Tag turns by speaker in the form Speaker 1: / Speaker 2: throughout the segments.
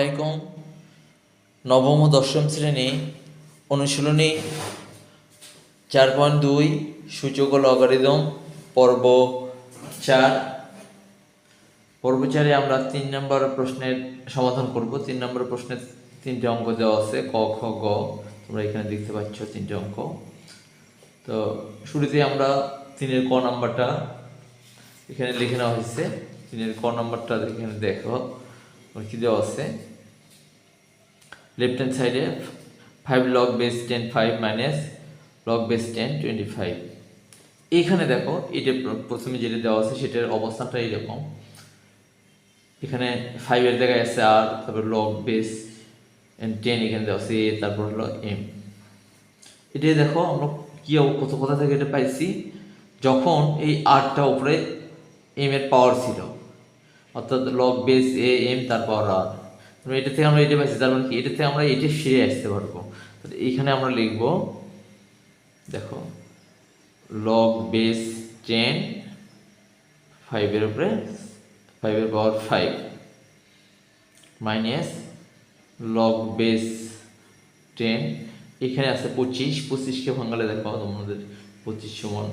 Speaker 1: আলাইকুম। নবম ও দশম শ্রেণি অনুশীলনী চার পয়েন্ট দুই, সূচক লগারিদম পর্ব চার। পর্ব চারে আমরা তিন নম্বর প্রশ্নের সমাধান করব। তিন নম্বর প্রশ্নের তিনটে অঙ্ক দেওয়া আছে, ক, খ, গ। তোমরা এখানে দেখতে পাচ্ছ তিনটে অঙ্ক। তো শুরুতে আমরা তিনের ক নাম্বারটা এখানে লিখে নেওয়া হয়েছে। তিনের ক নাম্বারটা এখানে দেখো। কি দেওয়া আছে? লেফট হ্যান্ড সাইডে five log base ten five minus log base ten twenty five এখানে দেখো এটা প্রথমে যেটা দেওয়া আছে সেটার অবস্থানটা এইরকম। এখানে ফাইভের জায়গায় আছে আর তারপর লগ বেস টেন এখানে দেওয়া আছে A, তারপর হলো এম এটা দেখো আমরা কি কত কোথা থেকে এটা পাইছি? যখন এই আরটা উপরে এম এর পাওয়ার ছিল অর্থাৎ লগ বেস এ এম তারপর আর মানে এটা থেকে আমরা এটা পাইছি, তার মানে কি? এটা থেকে আমরা এটা ফিরে আসতে পারব। তাহলে এইখানে আমরা লিখব, দেখো লগ বেস টেন ফাইভের উপরে ফাইভের power five minus log base ten এখানে আছে পঁচিশ, পঁচিশকে ভাঙালে দেখো তোমাদের পঁচিশ সমান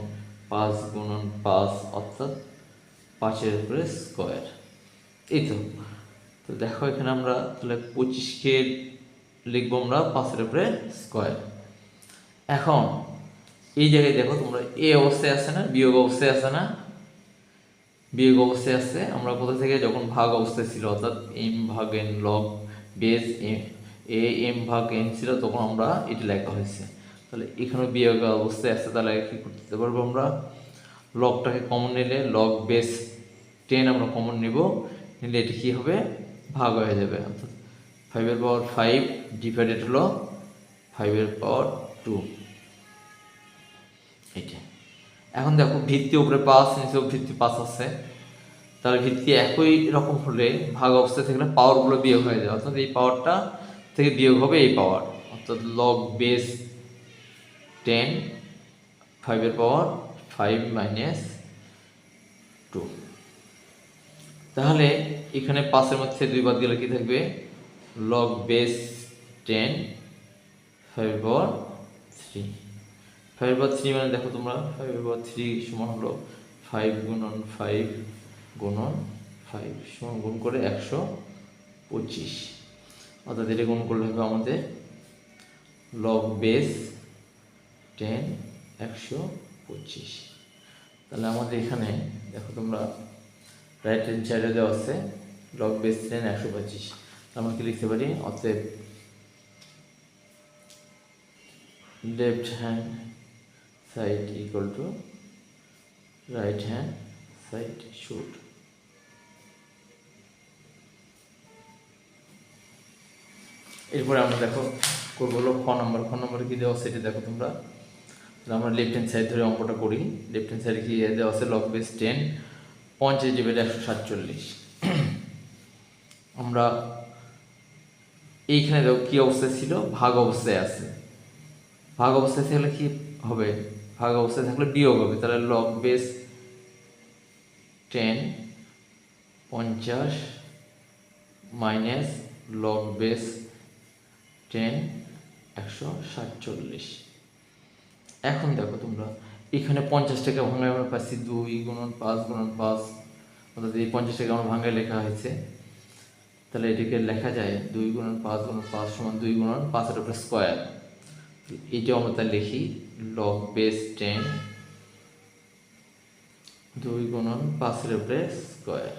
Speaker 1: পাঁচ গুণন পাঁচ অর্থাৎ পাঁচের উপরে স্কোয়ার এই তো। তো দেখো, এখানে আমরা তাহলে পঁচিশকে লিখব আমরা পাঁচের উপরে স্কোয়ার। এখন, এই জায়গায় দেখো তোমরা এ অবস্থায় আছে না, বিয়োগ অবস্থায় আছে না। বিয়োগ অবস্থায় আছে আমরা কোথা থেকে? যখন ভাগ অবস্থায় ছিল, অর্থাৎ এম ভাগ N log base a M ভাগ এন ছিল, তখন আমরা এটি লেখা হয়েছে। তাহলে এখানে বিয়োগ অবস্থায় আছে তাহলে কি করতে পারব আমরা? লগটাকে কমন নিলে লগ বেস টেন আমরা কমন নিব, নিলে এটি কী হবে? ভাগ হয়ে যাবে। অর্থাৎ ফাইভের পাওয়ার ফাইভ ডিভাইডেড হলো ফাইভের পাওয়ার টু এইটা। এখন দেখো ভিত্তি উপরে পাঁচ নিচেও ভিত্তি পাঁচ আছে। তাহলে ভিত্তি একই রকম হলে ভাগ অবস্থা থেকে পাওয়ারগুলো বিয়োগ হয়ে যায়। অর্থাৎ এই পাওয়ারটা থেকে বিয়োগ হবে এই পাওয়ার অর্থাৎ লগ বেস টেন ফাইভের পাওয়ার ফাইভ মাইনাস টু তাহলে এখানে পাঁচের মধ্যে দুই বাদ দিলে কি থাকবে? Log base ten five power three five three মানে দেখো তোমরা ফাইভ বা থ্রি সমান হলো ফাইভ গুণন ফাইভ গুণন ফাইভ সমান গুণ করে একশো পঁচিশ। অর্থাৎ এটা গুণ করলে হবে আমাদের লগ বেস টেন একশো পঁচিশ। তাহলে আমাদের এখানে, দেখো তোমরা রাইট হ্যান্ড সাইডে দেওয়া আছে লগ বেস টেন একশো পঁচিশ। আমরা কি লিখতে পারি অতএব left hand side equal to right hand side should এরপরে আমরা দেখো, করব হলো খ নম্বর। খ নম্বরে কি দেওয়া সেটা দেখো তোমরা। আমরা লেফট হ্যান্ড সাইড ধরে অঙ্কটা করি। লেফট হ্যান্ড সাইডে কি দেওয়া আছে? লগ বেস টেন পঞ্চাশ ডিভাইড একশো সাতচল্লিশ। আমরা এইখানে দেখো কি অবস্থায় ছিল? ভাগ অবস্থায় আছে। ভাগ অবস্থায় থাকলে কি হবে? ভাগ অবস্থায় থাকলে বিয়োগ হবে। তাহলে লগ বেস টেন পঞ্চাশ মাইনাস লগ বেস টেন একশো সাতচল্লিশ। এখন দেখো তোমরা এখানে পঞ্চাশ টাকা ভাঙায় আমরা পাচ্ছি দুই গুণন পাঁচ গুণন পাঁচ, অর্থাৎ এই পঞ্চাশ টাকা আমার ভাঙায় লেখা হয়েছে। তাহলে এটিকে লেখা যায় দুই গুণন পাঁচ গুণন পাঁচ সমান দুই গুণন পাঁচের উপরে স্কোয়ার এটাও আমরা তাই লিখি লগ বেস টেন দুই গুণন পাঁচের উপরে স্কোয়ার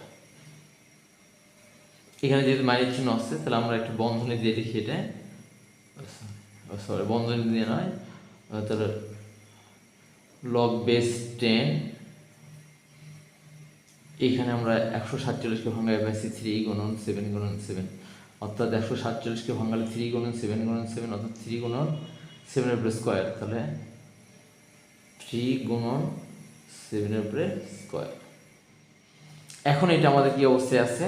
Speaker 1: এখানে যেহেতু মাইনের চিহ্ন আসছে তাহলে আমরা একটু বন্ধনী দিয়ে লিখি এটা। সরি বন্ধনী দিয়ে নয়, তাহলে লগ বেস টেন এইখানে আমরা একশো সাতচল্লিশকে ভাঙায় পাইছি থ্রি গুণন সেভেন গুণন সেভেন অর্থাৎ একশো সাতচল্লিশকে ভাঙালে থ্রি গুণন সেভেন গুণন সেভেন অর্থাৎ থ্রি গুণন সেভেনের উপরে স্কোয়ার তাহলে থ্রি গুণন সেভেনের উপরে স্কোয়ার এখন এটা আমাদের কি অবস্থায় আছে?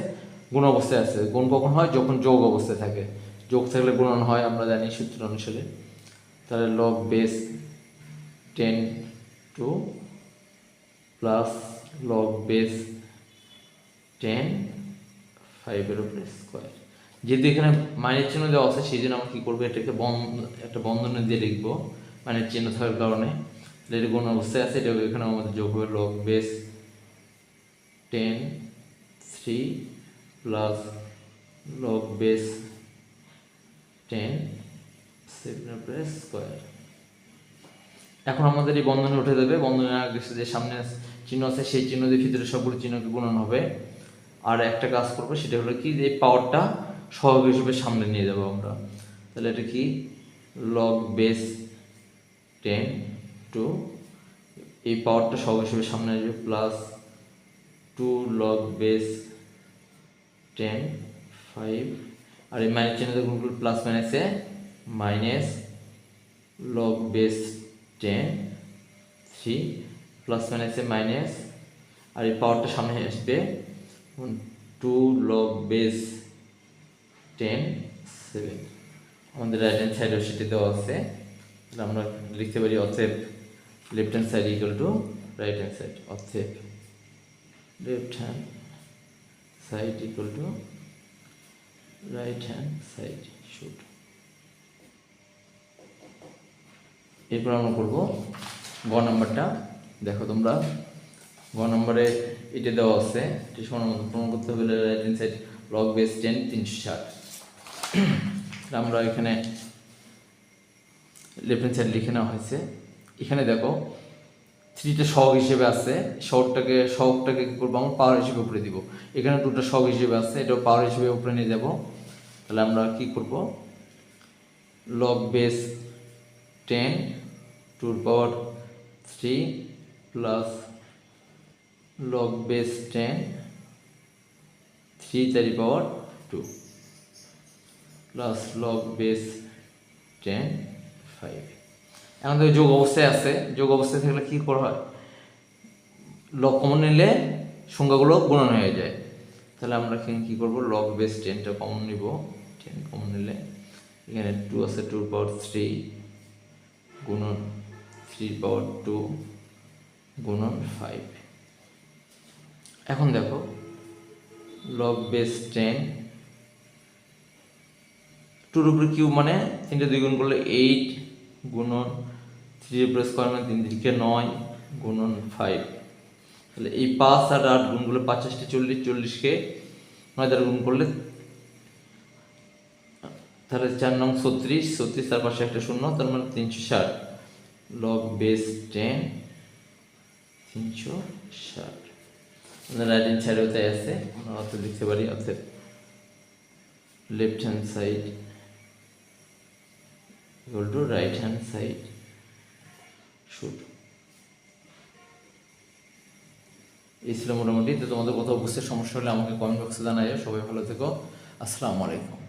Speaker 1: গুণ অবস্থায় আছে। গুণ কখন হয়? যখন যোগ অবস্থায় থাকে। যোগ থাকলে গুণন হয়, আমরা জানি সূত্র অনুসারে। তাহলে log base ten two plus log base ten ফাইভের উপরে স্কোয়ার যেহেতু এখানে মাইনের চিহ্ন দেওয়া আছে সেই জন্য আমরা কী করব? এটাকে বন্ধ, একটা বন্ধনে দিয়ে লিখব, মাইনের চিহ্ন থাকার কারণে। এটা কোন অবস্থায় আছে? এটা এখানে আমাদের যোগ হবে log base ten three plus log base ten seven plus square এখন আমাদের এই বন্ধনে উঠে দেবে বন্ধনের আগে যে সামনে চিহ্ন আছে, সেই চিহ্ন দিয়ে ভিতরে সবগুলো চিহ্নকে গুণন হবে। আর একটা কাজ করব, সেটা হলো কি যে পাওয়ারটা সহগ হিসেবে সামনে নিয়ে যাব আমরা। তাহলে এটা কি? লগ বেস টেন টু এই পাওয়ারটা সহগ হিসেবে সামনে আসবে plus two log base ten five আর এই মাইনাস চিহ্ন প্লাস মাইনাসে minus log base ten three plus মাইনাসে মাইনাস আর এই পাওয়ারটা সামনে আসবে। Two log base ten seven আমাদের রাইট হ্যান্ড সাইডেও সেটি দেওয়া আছে। তাহলে আমরা লিখতে পারি অতএব left hand side equal to right hand side অতএব left hand side equal to right hand side shoot এরপর আমরা করব গ নাম্বারটা। দেখো তোমরা, গ নাম্বারে এটা দেওয়া আছে, এটি সমান প্রমাণ করতে হবে right side log base ten তিনশো ষাট। আমরা এখানে লেফট হ্যান্ড সাইড লিখে নেওয়া হয়েছে। এখানে দেখো, থ্রিটা শখ হিসেবে আছে শখটাকে শখটাকে কী করব আমরা? পাওয়ার হিসেবে উপরে দিব। এখানে দুটো শখ হিসেবে আছে, এটাও পাওয়ার হিসেবে উপরে নিয়ে যাব। তাহলে আমরা কি করব? লগ বেস টেন টুর power three plus log base ten, three চারি power two, plus log base ten five. এখন দেখো যোগ অবস্থায় আছে, যোগ অবস্থায় থাকলে কী করা হয়? লগ কমন নিলে সংখ্যাগুলো গুণন হয়ে যায়। তাহলে আমরা এখানে কী করব? লগ বেস টেনটা কমন নিব। টেন কমন নিলে এখানে টু আছে টুর পাওয়ার থ্রি গুণন থ্রি পাওয়ার টু গুণন ফাইভ এখন দেখো লগ বেস টেন টুর উপরে কিউ মানে তিনটে দুই গুণ করলে এইট গুণন থ্রি উপরে স্কোয়ার মানে তিন দিকে নয় গুণন ফাইভ তাহলে এই পাঁচ আর আট গুণ করলে পঁচাশটি, চল্লিশ, চল্লিশকে নয় দ্বারা গুণ করলে, তাহলে চার নং ছত্রিশ ছত্রিশ তার পাশে একটা শূন্য, তার মানে তিনশো ষাট। লগ বেস টেন তিনশো ষাট। রাইট হ্যান্ড সাইডেও তাই আছে, আমরা অত লিখতে পারি অর্থাৎ left hand side equal to right hand side shoot এই ছিল মোটামুটি, তো তোমাদের কোথাও বুঝতে সমস্যা হলে আমাকে কমেন্ট বক্সে জানাই সবাই ভালো থেকো। আসসালামু আলাইকুম।